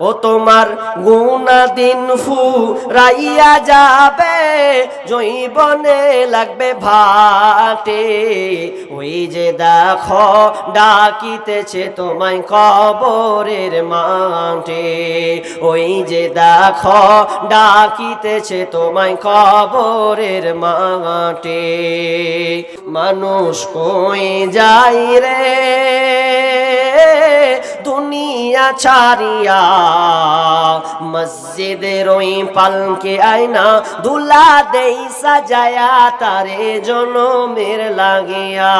ও তোমার গুনা দিন ফু রাইয়া যাবে, জৈবনে লাগবে ভাটে। ওই যে দেখো, ডাকিতেছে তোমায় কবরের মাঠে। ওই যে দেখো, ডাকিতেছে তোমায় কবরের মাঠে। মানুষ কই যাই রে? দুনিয়া ছাড়িয়া মসজিদের ওই পালকে আয়না দুলা দেই সাজায়া তারে জনমের লাগিয়া।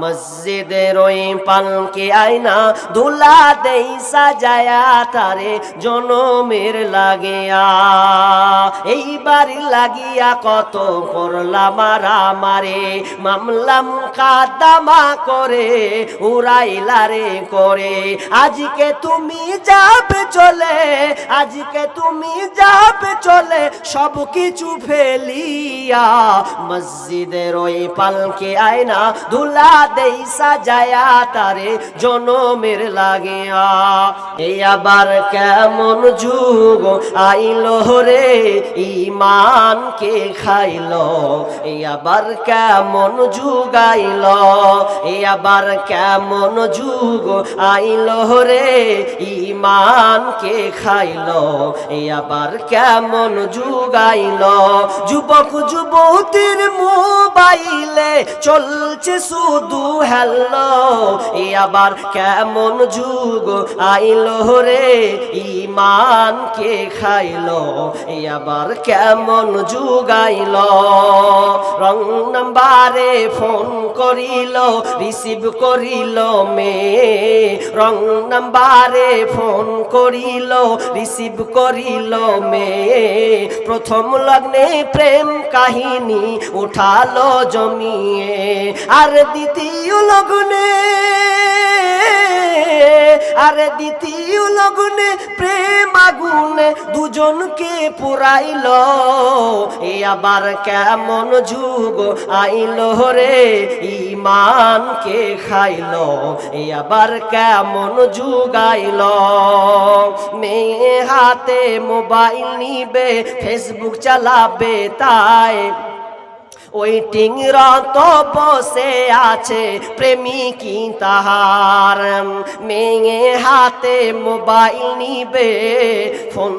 মসজিদের ওই পালকে আয়না দুলা দেই সাজায়া তারে জনমের লাগিয়া। এই বাড়ি লাগিয়া কত করলা মারা মারে মামলা মুকাদ্দামা করে উড়াইলা রে করে। আজকে তুমি যাবে চলে, আজকে তুমি যাবে চলে, সব কিছু ফেলিয়া মসজিদের ওই পালকে আয়না দুলা দেই, সাজায়া তারে জনমের লাগিয়া। এই আবার কেমন যুগ আইলো রে ইমানকে খাইলো। এই আবার কেমন যুগ আইলো এই আবার কেমন যুগ আইলো রে, ইমানকে খাইলো। এই আবার কেমন যুগাইল? যুবক যুবতীর মোবাইলে চলছে শুধু হ্যালো এ আবার কেমন যুগ আইলো রে, ইমানকে খাইলো। এই আবার কেমন যুগাইল? রং নাম্বারে ফোন করিল, রিসিভ করিল মে রং নাম্বারে ফোন করিল, রিসিভ করিল মে প্রথম লগ্নে প্রেম কাহিনী উঠালো জমিয়ে। আর দ্বিতীয় লগ্নে, আরে দ্বিতীয় লগ্নে প্রেম আগুনে দুজনকে পুরাইল। আবার কেমন যুগ আইল রে? ইমানকে খাইল। এ আবার কেমন যুগ আইল? মেয়ে হাতে মোবাইল নিবে ফেসবুক চালাবে তাই ওই টিংরত বসে আছে প্রেমিকি তাহার। মেয়ে হাতে মোবাইল নিবে, ফোন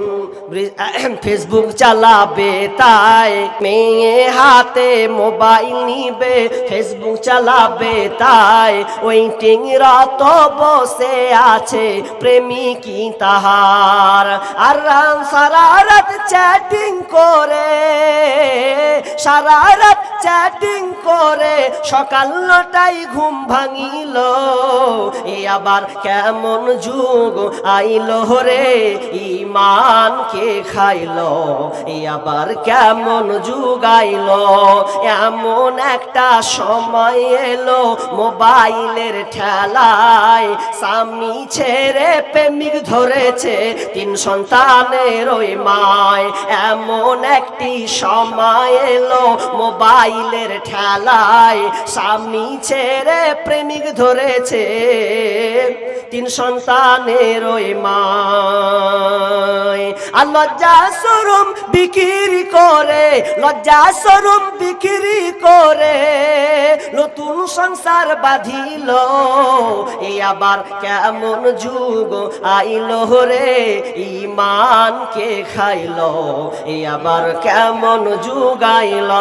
ফেসবুক চালাবে তাই। মেয়ে হাতে মোবাইল নিবে, ফেসবুক চালাবে তাই। ওই টিংরত বসে আছে প্রেমিকি তাহার। আর সারা রাত চ্যাটিং করে, সারা রাত চ্যাটিং করে সকাল নটাই ঘুম ভাঙিল। এ আবার কেমন যুগ আইল রে ইমানকে খাইল? এ আবার কেমন যুগ আইল? এমন একটা সময় এলো মোবাইলের ঠেলায়। স্বামী ছেড়ে প্রেমিক ধরেছে তিন সন্তানের ওই মায়। এমন একটি সময় এলো মোবাইলের ঠেলায় স্বামী ছেড়ে প্রেমিক ধরেছে। তিন সন্তানের ওই মায়। আর লজ্জা সরম বিক্রি করে, লজ্জা সরম বিক্রি করে। নতুন সংসার বাঁধিল। এ আবার কেমন যুগ আইল রে ইমানকে খাইল। এ আবার কেমন যুগ আইল।